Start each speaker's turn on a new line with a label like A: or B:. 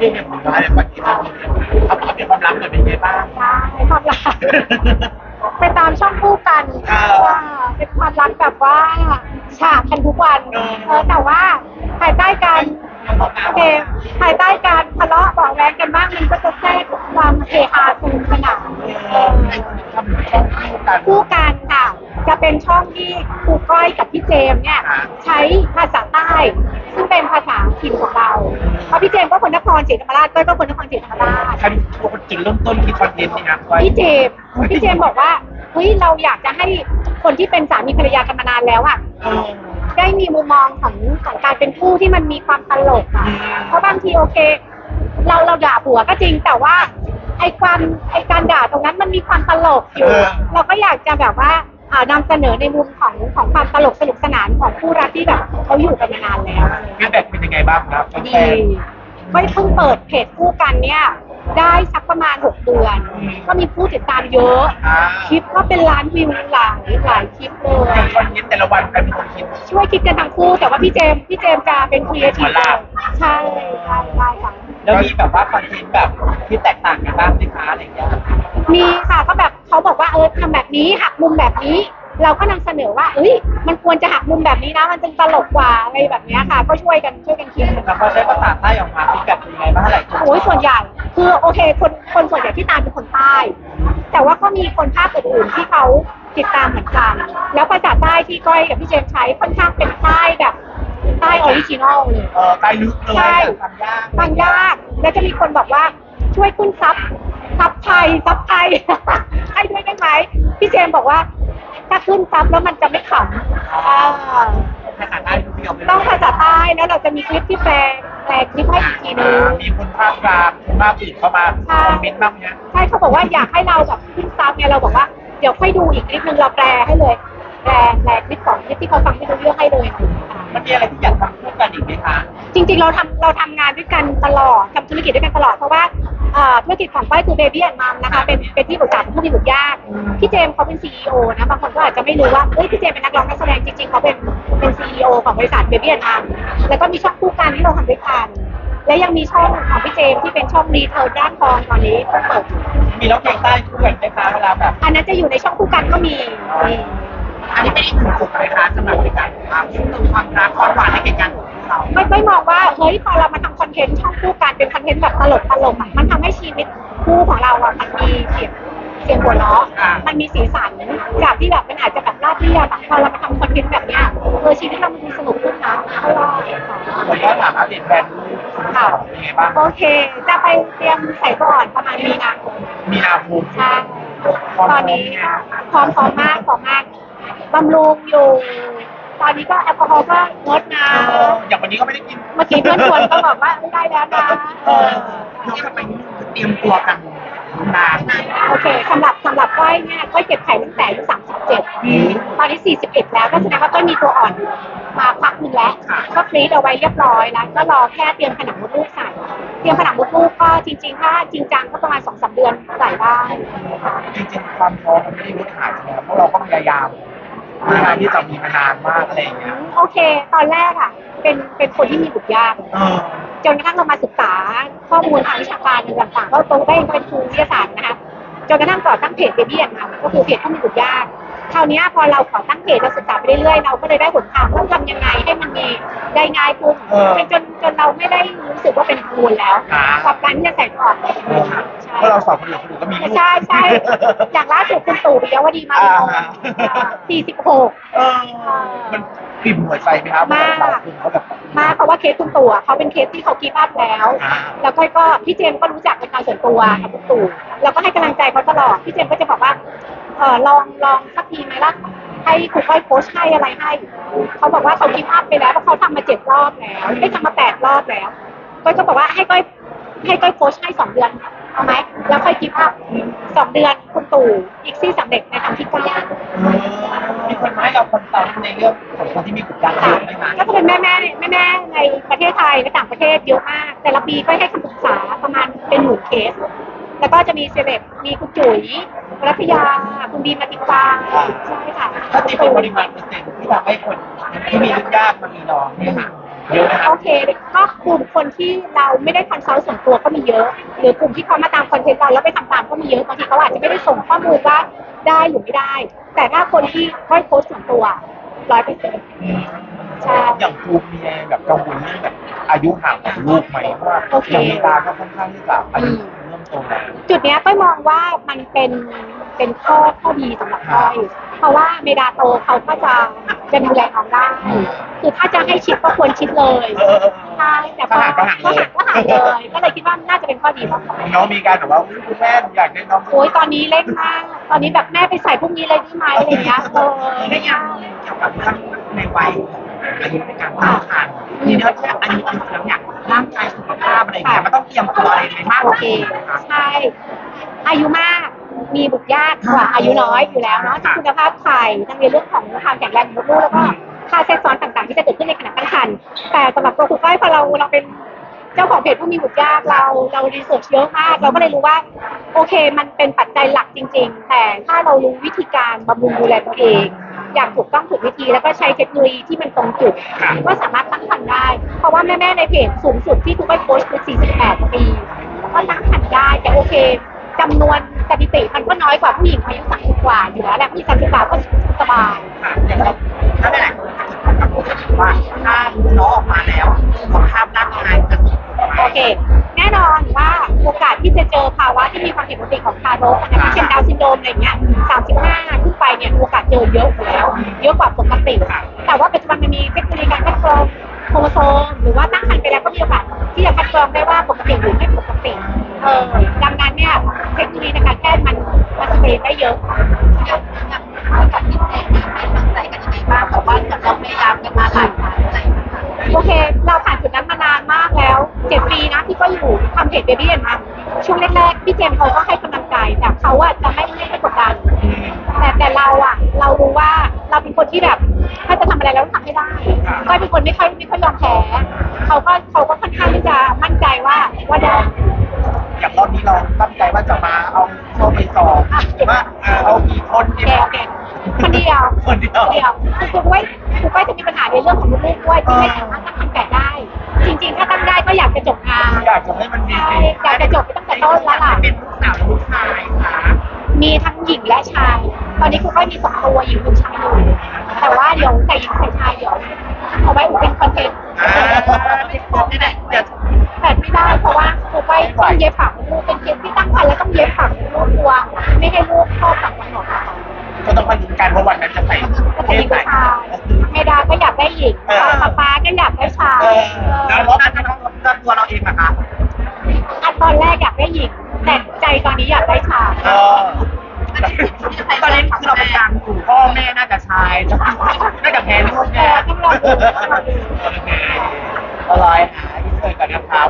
A: พี่เห็นผมอะไรแบบนี้เอาเอาเป็นความลับหน่อยเป็นไงบ้าง
B: ใช่ความรัก ไปตามช่องคู่กัน
A: เออ
B: ว่าเป็นความรักแบบว่าฉากกันทุกวัน
A: เออ
B: เออแต่ว่าภายใต้การโอเคภายใต้การทะเลาะเบาะแว้งกันบ้างมันก็จะแทรกความเฮฮาสนุกสนานเออ
A: ทำช่องคู่กัน
B: คู่กันค่ะ จะเป็นช่องที่ครูก้อยกับพี่เจมส์เนี่ย
A: อ่า
B: ใช้ภาษาใต้ ซึ่งเป็นภาษาถิ่นของเราเพราะพี่เจมส์ก็คนนครศรีธรรมราชก้อยก็คนนครศรีธรรมราช
A: ใครเป็นคนจุดเริ่มต้นที่คอนเทนต์นี่ครับไว้
B: พี่เจมส์พี่เจมส์บอกว่าเฮ้ยเราอยากจะให้คนที่เป็นสามีภรรยากันมานานแล้วอะ
A: เออ
B: ได้มีมุมมองของของการเป็นคู่ที่มันมีความตลกอะ
A: อืม
B: เพราะบางทีโอเค เราเราด่าผัวก็จริงแต่ว่าไอความไอการด่าตรงนั้นมันมีความตลกอยู่ เราก็อยากจะแบบว่า อ่านำเสนอในมุมของของความตลกสนุกสนานของคู่รักที่แบบเขาอยู่กันมานานแล้วอะไรอย่างเงี้ย
A: ฟีดแบ็กเป็นยังไงบ้างครับแฟ
B: ดี
A: น
B: ไม่เพิ่งเปิดเพจคู่กันเนี่ยได้สักประมาณ 6 เดือน ก็มีผู้ติดตามเยอะ
A: ๆอ่า
B: คลิปก็เป็นล้านวิวหลายหลายคลิปเลย
A: คอนเทนต์แต่ละวันใครเป็นคนคิด
B: ช่วยคิดกันทั้งคู่ แต่ว่าพี่เจมส์พี่เจมส์จะเป็นครีเอที
A: หั
B: ฟ
A: วลาก
B: ใช่ใช่ใช่ค่ะ
C: แล้วมีแบบว่าคอนเทนต์แบบที่แตกต่างกันบ้างไหมคะอะไรอย่างเงี้ย
B: มีค่ะก็แบบเขาบอกว่าเออทำแบบนี้หักมุมแบบนี้ เราก็นำเสนอว่าเอ้ยมันควรจะหักมุมแบบนี้นะ มันจึงตลกกว่าอะไรแบบเนี้ยค่ะ ก็ช่วยกันช่วยกันคิด
C: แล้วพอใช้ภาษาใต้ออกมาฟีดแบ็กเป็นยังไงบ้างหลายคน
B: โอ้ยส่วนใหญ่คือโอเค คนคนส่วนใหญ่ที่ตามเป็นคนใต้ แต่ว่าก็มีคนภาคอื่นๆที่เขาติดตามเหมือนกัน แล้วภาษาใต้ที่ก้อยกับพี่เจมส์ใช้ค่อนข้างเป็นใต้แบบ ใต้ออริจินอลเลย
A: เออใกล้ลึกเลย
B: ใช่
A: ทำยาก
B: ฟังยาก แล้วจะมีคนบอกว่าช่วยขึ้นซับซับไทยซับไทย ให้ด้วยได้ไหมพี่เจมส์บอกว่า ถ้าขึ้นซับแล้วมันจะไม่ขำอ่า
A: ภาษาใต้ทุกเดียวไปเลย
B: ต้องภาษาใต้แล้วเราจะมีคลิปที่แปลแปลคลิปให้อีกทีนึง
A: มีคนภาคกลางคนภาคอื่นเข้ามาคอมเมนต์บ้างไหมฮะ
B: ใช่เขาบอกว่าอยากให้เราแบบขึ้นซับเนี่ยเราบอกว่าเดี๋ยวค่อยดูอีกคลิปนึงเราแปลให้เลย แปลแปลคลิปสองคลิปที่เขาฟังไม่รู้เรื่องให้เลยอะไรอย่างเงี้ยค่ะ
C: มันมีอะไรที่อยากทำคู่กันอีกไหมคะ
B: จริงๆ เราทำเราทำงานด้วยกันตลอดทำธุรกิจด้วยกันตลอด เพราะว่าเอ่อธุรกิจของก้อยคือ Baby and Mom นะคะเป็นเป็นที่ปรึกษาของผู้มีบุตรยากพี่เจมส์เขาเป็น CEO นะบางคนก็อาจจะไม่รู้ว่าเอ้ยพี่เจมส์เป็นนักร้องนักแสดงจริงๆเขาเป็นเป็น CEO ของบริษัท Baby and Mom แล้วก็มีช่องคู่กันที่เราทำด้วยกัน และยังมีช่องของพี่เจมส์ที่เป็นช่องรีเทิร์นด้านทองตอนนี้เพิ่งเปิด
C: มีร้องเพลงใต้คู่กันไหมคะเวลาแบบ
B: อันนั้นจะอยู่ในช่องคู่กันก็มีมี
A: อันนี้เป็นอีกหนึ่งจุดไหมคะสำหรับในการความชื่นชมความรักความหวานในเหตุการณ์ของเรา
B: ไม่ไม่มองว่าเฮ้ยพอเรามาทำคอนเทนต์ช่องคู่กันเป็นคอนเทนต์แบบตลกตลกๆอะมันทำให้ชีวิตคู่ของเราอะมันมีเสียงเสียงหัวเราะ
A: อ่ามั
B: มันมีสีสันจากที่แบบมันอาจจะแบบราบเรียบอะพอเรามาทำคอนเทนต์แบบเนี้ยเออชีวิตเรามันดูสนุกขึ้นนะเพราะว่า
A: ผมก็ถามอัปเดตแบรนด์คุณสาวเป็นไงบ้าง
B: โอเค จะไปเตรียมใส่ก่อนประมาณมีนาคม
A: มีนาภูมิ
B: ใช่ตอนนี้พร้อมพร้อมมากพร้อมมาก บำรุงอยู่ ตอนนี้ก็แอลกอฮอล์ก็งดนะ
A: อย่างวันนี้ก็ไม่ได้กิน
B: เมื่อกี้เพื่อนชวนก็บอกว่าเอ้ยได้แล้วนะ
A: เออคือทำไมเตรียมตัวกันนาน
B: โอเคสำหรับสำหรับก้อยเนี่ยก้อยเก็บไข่ตั้งแต่อายุ37ตอนนี้41แล้วก็แสดงว่าก้อยมีตัวอ่อนมาพักหนึงแล้ว ก็ฟรีดเอาไว้เรียบร้อยแล้ว ก็รอแค่เตรียมผนังมดลูกใส่ เตรียมผนังมดลูกก็จริงๆ ถ้าจริงจังก็ประมาณ2-3เดือนใส่ได้ค่ะ
A: จริงๆความท้องมันไม่ได้ลดหายใช่ไหมครับเพราะเราก็พยายาม พยายามที่จะมีมานานมากอะไรอย่างเงี้ย
B: โอเค ตอนแรกอะ เป็นเป็นคนที่มีบุตรยาก
A: เออ
B: จนกระทั่งเรามาศึกษาข้อมูลทางวิชาการต่างๆก็ตรงได้เป็นครูวิทยาศาสตร์นะคะจนกระทั่งก่อตั้งเพจเบบี้แอนมาก็คือเพจผู้มีบุตรยากคราวเนี้ยพอเราก่อตั้งเพจเราศึกษาไปเรื่อยๆเราก็เลยได้หนทางว่าทำยังไงให้มันมีได้ง่ายขึ้นจน จนเราไม่ได้รู้สึกว่าเป็นกังวลแล้วกับการที่จะใส่ก่อนใช่
A: เพราะเราสองคนอื่นคนอื่นก็มีลูก
B: ใช่ใช่อย่างล่าสุดคุณตู่ปิยวดีมาเลยสี่สิบหก
A: เออมันปิ่มหัวใจไหมครับ
B: มาก
A: เราคุณเขาแบบ
B: มากเพราะว่าเคสคุณตู่อะเขาเป็นเคสที่เขากีบอัพแล้ว
A: อ่า
B: แล้วก็ก็พี่เจมส์ก็รู้จักเป็นการส่วนตัวกับคุณตู่แล้วก็ให้กำลังใจเขาตลอดพี่เจมส์ก็จะบอกว่าเออลองลองสักทีไหมล่ะให้ครูก้อยโค้ชให้อะไรให้เขาบอกว่าเขากีบอัพไปแล้วเพราะเขาทำมาเจ็ดรอบแล้วได้ทำมาแปดรอบแล้วก้อยก็บอกว่าให้ก้อยให้ก้อยโค้ชให้สองเดือนเอาไหมแล้วค่อยกีบอัพสองเดือนคุณตู่อีกซี่สำเร็จในทางที่เก้า
C: มี คนมาให้เราคอนซัลท์ในเรื่องของคนที่มีบุตรยากเยอะไหมคะ
B: ก็จะเป็นแม่แม่แม่แม่ๆในประเทศไทยและต่างประเทศเยอะมาก แต่ละปีก็ให้คำปรึกษาประมาณเป็นหมื่นเคส แล้วก็จะมีเซเลบมีคุณจุ๋ยรัตยา คุณบีมมาติกาใช่ค่ะ
C: ถ้าตีเป็นปริมาณเปอร์เซ็นต์ที่ทำให้คนที่มีลูกยากมามีน้องเนี่ยค่ะ
A: เยอะนะครับ
B: โอเค ก็กลุ่มคนที่เราไม่ได้คอนซัลท์ส่วนตัวก็มีเยอะ หรือกลุ่มที่เขามาตามคอนเทนต์เราแล้วไปทำตามก็มีเยอะบางทีเขาอาจจะไม่ได้ส่งข้อมูลว่าได้หรือไม่ได้ แต่ถ้าคนที่ค่อยโพสต์ส่วนตัวร้อยเปอร์เซ็นต์
A: อืม
B: ใช่
A: อย่างครูมีแบบกังวลเรื่องแบบอายุห่างกับลูกไหมเพราะว่า
B: โอเค
A: อย่างเมตาก็ค่อนข้างที่จะอายุเริ่มโตแล้ว
B: จุดเนี้ยต้อยมองว่ามันเป็นเป็นข้อข้อดีสำหรับต้อย เพราะว่าเมดาโตเขาก็จะจะดูแลน้องได้คือถ้าจะให้ชิดก็ควรชิดเลย
A: เออเออเออ
B: ใช่แต่พอ
A: ก็ห่างก็ห่างเลย
B: ก็ห่างก็ห่างเลย ก็เลยคิดว่าน่าจะเป็นข้อดีมากกว่า
A: น้องมีการแบบว่าอุ๊ยคุณแม่อยากได้น้อง
B: โอ้ยตอนนี้เร่งมากตอนนี้แบบแม่ไปใส่พวกนี้เลยได้ไหมอะไรเงี้ยเออ
C: ได้ยังเกี่ยวกับเรื่องในวัยของอายุในการตั้งครรภ์ทีนี้แค่อายุอายุแล้วเนี่ยร่างกายสุขภาพอะไรอย่างเงี้ยมันต้องเตรียมตัวอะไรยังไงมาก
B: โอก
C: ว่า
B: เค
C: นี้นะคะ
B: ใช่อายุมาก มีบุตรยากกว่าอายุน้อยอยู่แล้วเนาะทั้งคุณภาพไข่ทั้งในเรื่องของความแข็งแรงของมดลูกแล้วก็ค่าแทรกซ้อนต่างๆ ที่จะเกิดขึ้นในขณะตั้งครรภ์แต่สำหรับตัวคุณก้อยพอเราเราเป็นเจ้าของเพจผู้มีบุตรยากเราเรารีเสิร์ชเยอะมากเราก็เลยรู้ว่า โอเคมันเป็นปัจจัยหลักจริง ๆ แต่ถ้าเรารู้วิธีการบำรุงดูแลตัวเอง อย่างถูกต้องถูกวิธีแล้วก็ใช้เทคโนโลยีที่มันตรงจุด ก็สามารถตั้งครรภ์ได้ เพราะว่าแม่ๆในเพจสูงสุดที่ทุกคนโพสต์คือ 48 ปีก็ตั้งครรภ์ได้แต่โอเค จำนวนสถิติมันก็น้อยกว่าผู้หญิงอายุ30กว่าอยู่แล้วแหละผู้หญิง30กว่าก็สบาย
C: ค่ะอย่างเราถ้าหลายๆคนจะคิดกังวลว่าถ้าน้องออกมาแล้วสุขภาพร่างกายจะส่งผลไหม
B: โอเค แน่นอนว่าโอกาสที่จะเจอภาวะที่มีความผิดปกติของทารกนะคะเช่นดาวน์ซินโดรมอะไรเงี้ย35ขึ้นไปเนี่ยโอกาสเจอเยอะอยู่แล้ว เยอะกว่าปกติค่ะแต่ว่าปัจจุบันมันมีเทคโนโลยีการคัดกรองโครโมโซมหรือว่าตั้งครรภ์ไปแล้วก็มีโอกาสที่จะคัดกรองได้ว่าปกติหรือไม่ปกติ เออดังนั้นเนี่ยเทคโนโลยีในการแพทย์มันมันสเปรย์ได้เยอะค่ะ
D: กับพี่เจนี่ให้กำลังใจกันยังไงบ้างเพราะว่าเราพยายามกันมาหลายครั้งอะไรอย่างเงี้ยค่ะ
B: โอเค เราผ่านจุดนั้นมานานมากแล้วเจ็ดปีนะที่ก็อยู่ทำเพจเบบี้เอ็นมันช่วงแรกๆพี่เจมส์เขาก็ให้กำลังใจแต่เขาอะจะไม่ไม่กดดันแต่แต่เราอะเรารู้ว่าเราเป็นคนที่แบบ ถ้าจะทำอะไรเราต้องทำให้ได้ก็เป็นคนไม่ค่อยไม่ค่อยยอมแพ้เขาก็เขาก็ค่อนข้างที่จะมั่นใจว่าว่าได้
A: อย่างรอบนี้เราตั้ง ใจว่าจะมาเอาเข้าไปสอบหรือว่าเอ่อเอากี่คน
B: โอ
A: ดี
B: เคโอเคคนเดียว
A: คนเดียว
B: เดียวคือก้อยคือก้อยจะมีปัญหาในเรื่องของลูกๆด้วยที่ไม่สามารถตั้งคำแปดได้ จริง ๆ ถ้าตั้งได้ก็อยากจะจบงาน
A: อยากจะให้มันดี
B: ใช่
A: จริง
B: อยากจะจบไปตั้งแต่ต้นแล้วล่ะ
C: เป็นลูกสาวหรือลูกชายค่ะ
B: มีทั้งหญิงและชาย ตอนนี้คือก้อยมีสองตัวหญิงหนึ่งชายอยู่แต่ว่าเดี๋ยวใส่หญิงใส่ชายเดี๋ยวเอาไว้อุเป็นคอนเทนต์
C: อ่านี่แหละเดี๋ยว
B: แต่ไม่ได้เพราะว่าคือก้อยต้องเย็บปาก มดลูกเป็นเคสที่ตั้งครรภ์แล้วต้องเย็บปากมดลูกตัว ไม่ให้ลูกเข้าปากกำหนดค่ะ
A: ก็ต้องมาลุ้นกันว่าวันนั้นจะใส่
B: ก็จะมีผู้ชายเมดาก็อยากได้หญิงป๊าป๊าก็อยากได้ชาย
A: เออ
C: แล้
A: แล้วว
C: รถจะต้องรถตัวเราเองนะคะ
B: อันตอนแรกอยากได้หญิง แต่ใจตอนนี้อยากได้ชาย
A: เออ
C: ตอนนี้คือเราเป็นกลางอยู่
A: พ่อแม่น่าจะชายน่าจะแพ้ลูกแน่
B: ต้องรอดูต้องรอดู
A: โอเคอะไรหาอินเสิร์ตกันนะครับ